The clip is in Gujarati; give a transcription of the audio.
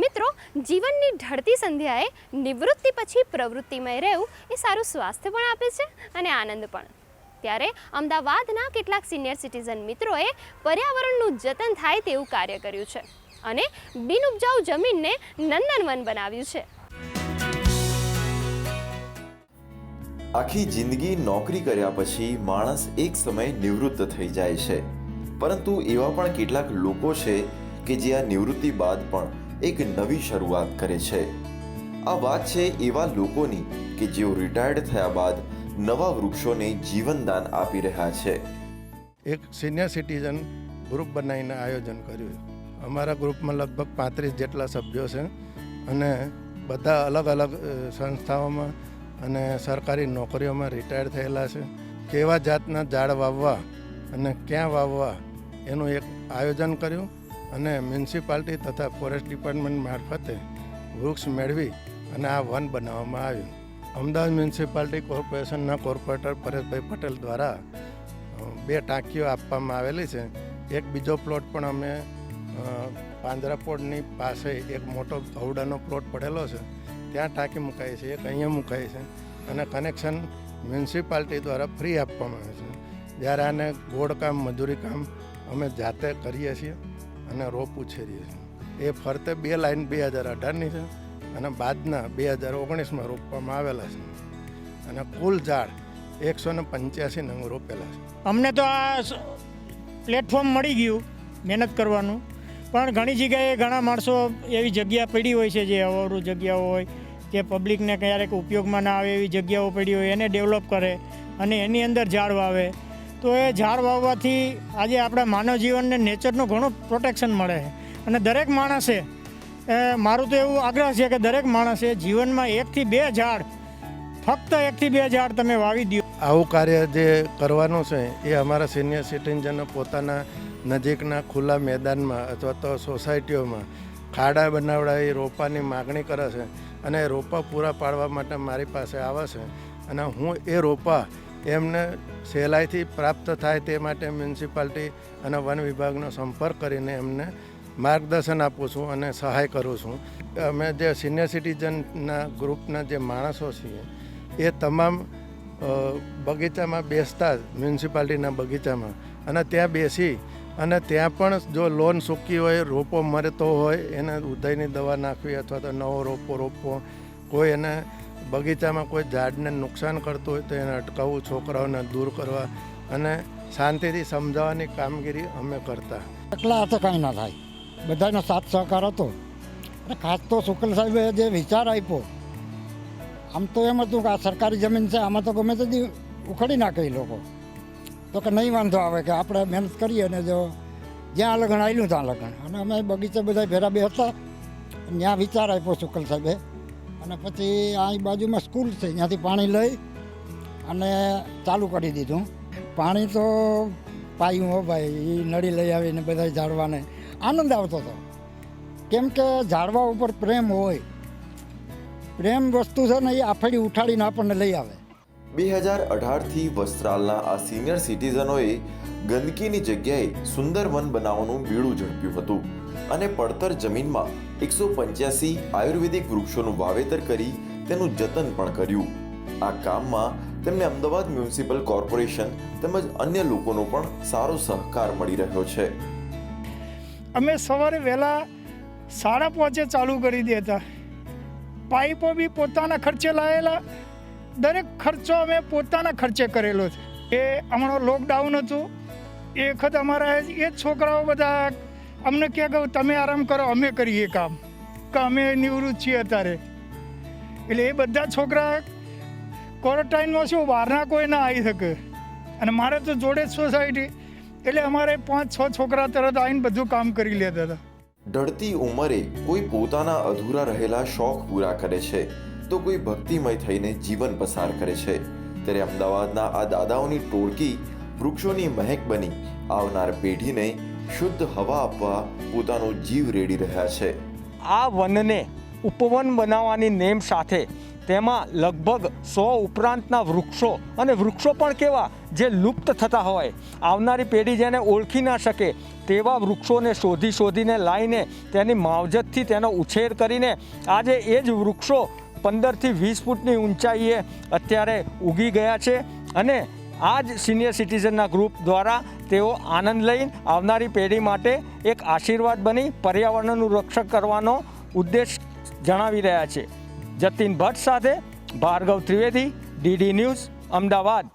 મિત્રો, જીવનની ઢળતી સંધ્યાએ નિવૃત્તિ પછી પ્રવૃત્તિમય રહેવું એ સારું સ્વાસ્થ્ય પણ આપે છે અને આનંદ પણ. ત્યારે અમદાવાદના કેટલાક સિનિયર સિટીઝન મિત્રોએ પર્યાવરણનું જતન થાય તેવું કાર્ય કર્યું છે અને બિન ઉપજાઉ જમીનને નંદનવન બનાવ્યું છે. આખી જિંદગી નોકરી કર્યા પછી માણસ એક સમય નિવૃત્ત થઈ જાય છે. પરંતુ એવા પણ કેટલાક લોકો છે કે જે આ નિવૃત્તિ બાદ પણ એક નવી શરૂઆત કરે છે. આ વાત છે એવા લોકોની કે જેઓ રિટાયર્ડ થયા બાદ નવા વૃક્ષોને જીવનદાન આપી રહ્યા છે. એક સિનિયર સિટીઝન ગ્રુપ બનાવીને આયોજન કર્યું. અમારા ગ્રુપમાં લગભગ પાંત્રીસ જેટલા સભ્યો છે અને બધા અલગ અલગ સંસ્થાઓમાં અને સરકારી નોકરીઓમાં રિટાયર થયેલા છે. કેવા જાતના ઝાડ વાવવા અને ક્યાં વાવવા એનું એક આયોજન કર્યું. અને મ્યુનિસિપાલિટી તથા ફોરેસ્ટ ડિપાર્ટમેન્ટ મારફતે વૃક્ષ મેળવી અને આ વન બનાવવામાં આવ્યું. અમદાવાદ મ્યુનિસિપાલિટી કોર્પોરેશનના કોર્પોરેટર પરેશભાઈ પટેલ દ્વારા બે ટાંકીઓ આપવામાં આવેલી છે. એક બીજો પ્લોટ પણ અમે પાંજરાપોળની પાસે એક મોટો હવડાનો પ્લોટ પડેલો છે. ત્યાં ટાંકી મુકાઈ છે, એક અહીંયા મુકાઈ છે અને કનેક્શન મ્યુનિસિપાલિટી દ્વારા ફ્રી આપવામાં આવે છે. જ્યારે આને ગોળકામ મજૂરી કામ અમે જાતે કરીએ છીએ. અને રોપ ઉછેરીએ છીએ. એ ફરતે બે લાઈન બે હજાર અઢારની છે અને બાદના બે હજાર ઓગણીસમાં રોપવામાં આવેલા છે. અને કુલ ઝાડ એકસો ને પંચ્યાસી નંગ રોપેલા છે. અમને તો આ પ્લેટફોર્મ મળી ગયું મહેનત કરવાનું. પણ ઘણી જગ્યાએ ઘણા માણસો એવી જગ્યા પડી હોય છે જે અવરું જગ્યાઓ હોય, કે પબ્લિકને ક્યારેક ઉપયોગમાં ના આવે એવી જગ્યાઓ પડી હોય, એને ડેવલપ કરે અને એની અંદર ઝાડ વાવે. તો એ ઝાડ વાવવાથી આજે આપણા માનવ જીવનને નેચરનું ઘણું પ્રોટેક્શન મળે છે. અને દરેક માણસે મારું તો એવું આગ્રહ છે કે દરેક માણસે જીવનમાં એકથી બે ઝાડ, ફક્ત એકથી બે ઝાડ તમે વાવી દો. આવું કાર્ય જે કરવાનું છે, એ અમારા સિનિયર સિટીઝનો પોતાના નજીકના ખુલ્લા મેદાનમાં અથવા તો સોસાયટીઓમાં ખાડા બનાવડાવી રોપાની માગણી કરે છે અને રોપા પૂરા પાડવા માટે મારી પાસે આવે છે. અને હું એ રોપા એમને સહેલાઈથી પ્રાપ્ત થાય તે માટે મ્યુનિસિપાલિટી અને વન વિભાગનો સંપર્ક કરીને એમને માર્ગદર્શન આપું છું અને સહાય કરું છું. અમે જે સિનિયર સિટીઝનના ગ્રુપના જે માણસો છીએ, એ તમામ બગીચામાં બેસતા જ મ્યુનિસિપાલિટીના બગીચામાં અને ત્યાં બેસી અને ત્યાં પણ જો લોન સૂકી હોય, રોપો મરતો હોય, એને ઉદયની દવા નાખવી અથવા તો નવો રોપો રોપવો, કોઈ એને બગીચામાં કોઈ ઝાડને નુકસાન કરતું હોય તો એને અટકાવવું છોકરાઓને દૂર કરવા અને શાંતિથી સમજાવવાની કામગીરી અમે કરતા. એકલા હાથે કાંઈ ના થાય. બધાનો સાથ સહકાર હતો. અને ખાસ તો શુક્લ સાહેબે જે વિચાર આપ્યો, આમ તો એમ હતું કે આ સરકારી જમીન છે, આમાં તો ગમે તેથી ઉખડી નાખે લોકો. તો કે નહીં વાંધો આવે કે આપણે મહેનત કરીએ અને જો જ્યાં લગ્ન આવેલું ત્યાં લગ્ન. અને અમે બગીચે બધા ભેરા બે હતા. ત્યાં વિચાર આપ્યો શુક્લ સાહેબે અને પછી અહીં બાજુમાં સ્કૂલ છે, ત્યાંથી પાણી લઈ અને ચાલુ કરી દીધું. પાણી તો પાયું હો ભાઈ એ નળી લઈ આવીને બધા ઝાડવાને. આનંદ આવતો હતો. કેમ કે ઝાડવા ઉપર પ્રેમ હોય. પ્રેમ વસ્તુ છે ને એ આફડી ઉઠાડીને આપણને લઈ આવે. બે હજાર અઢારથી વસ્ત્રાલના આ સિનિયર સિટીઝનોએ ગંદકીની જગ્યાએ સુંદર વન બનાવવાનું બીડું ઝડપ્યું હતું અને પડતર જમીનમાં એકસો પંચ્યાસી આયુર્વેદિક વૃક્ષોનું વાવેતર કરી તેનું જતન પણ કર્યું. આ કામમાં તેમને અમદાવાદ મ્યુનિસિપલ કોર્પોરેશન તેમજ અન્ય લોકોનો પણ સારો સહકાર મળી રહ્યો છે. અમે સવારે વહેલા સાડા પાંચે ચાલુ કરી દેતા પાઇપો બી પોતાના ખર્ચે લાવેલા દરેક ખર્ચો અમે પોતાના ખર્ચે કરેલો છે. એ હમણાં લોકડાઉન હતું. એ વખત અમારા એ જ છોકરાઓ બધા અમને કહે કે તમે આરામ કરો, અમે કરીએ કામ. કે અમે નિવૃત્ત છીએ અત્યારે. એટલે એ બધા છોકરા ક્વોરન્ટાઇનમાં શું બહારના કોઈ ના આવી શકે. અને મારે તો જોડે જ સોસાયટી એટલે અમારે પાંચ, છ છોકરા તરત આવીને બધું કામ કરી લેતા હતા. ઢળતી ઉંમરે કોઈ પોતાના અધૂરા રહેલા શોખ પૂરા કરે છે. તો કોઈ ભક્તિમય થઈને જીવન પસાર કરે છે. ત્યારે અમદાવાદના આ દાદાઓની ટોળકી વૃક્ષોની મહેક બની આવનાર પેઢીને શુદ્ધ હવા આપવા પોતાનો જીવ રેડી રહ્યા છે. આ વનને ઉપવન બનાવવાની નેમ સાથે તેમાં લગભગ સો ઉપરાંતના વૃક્ષો અને વૃક્ષો પણ કેવા જે લુપ્ત થતા હોય. આવનારી પેઢી જેને ઓળખી ના શકે તેવા વૃક્ષોને શોધી શોધીને લાવીને તેની માવજતથી તેનો ઉછેર કરીને આજે એ જ વૃક્ષો પંદરથી વીસ ફૂટની ઊંચાઈએ અત્યારે ઉગી ગયા છે અને આ જ સિનિયર સિટીઝનના ગ્રુપ દ્વારા તેઓ આનંદ લઈને આવનારી પેઢી માટે એક આશીર્વાદ બની પર્યાવરણનું રક્ષણ કરવાનો ઉદ્દેશ જણાવી રહ્યા છે. જતીન ભટ્ટ સાથે ભાર્ગવ ત્રિવેદી, ડીડી ન્યૂઝ, અમદાવાદ.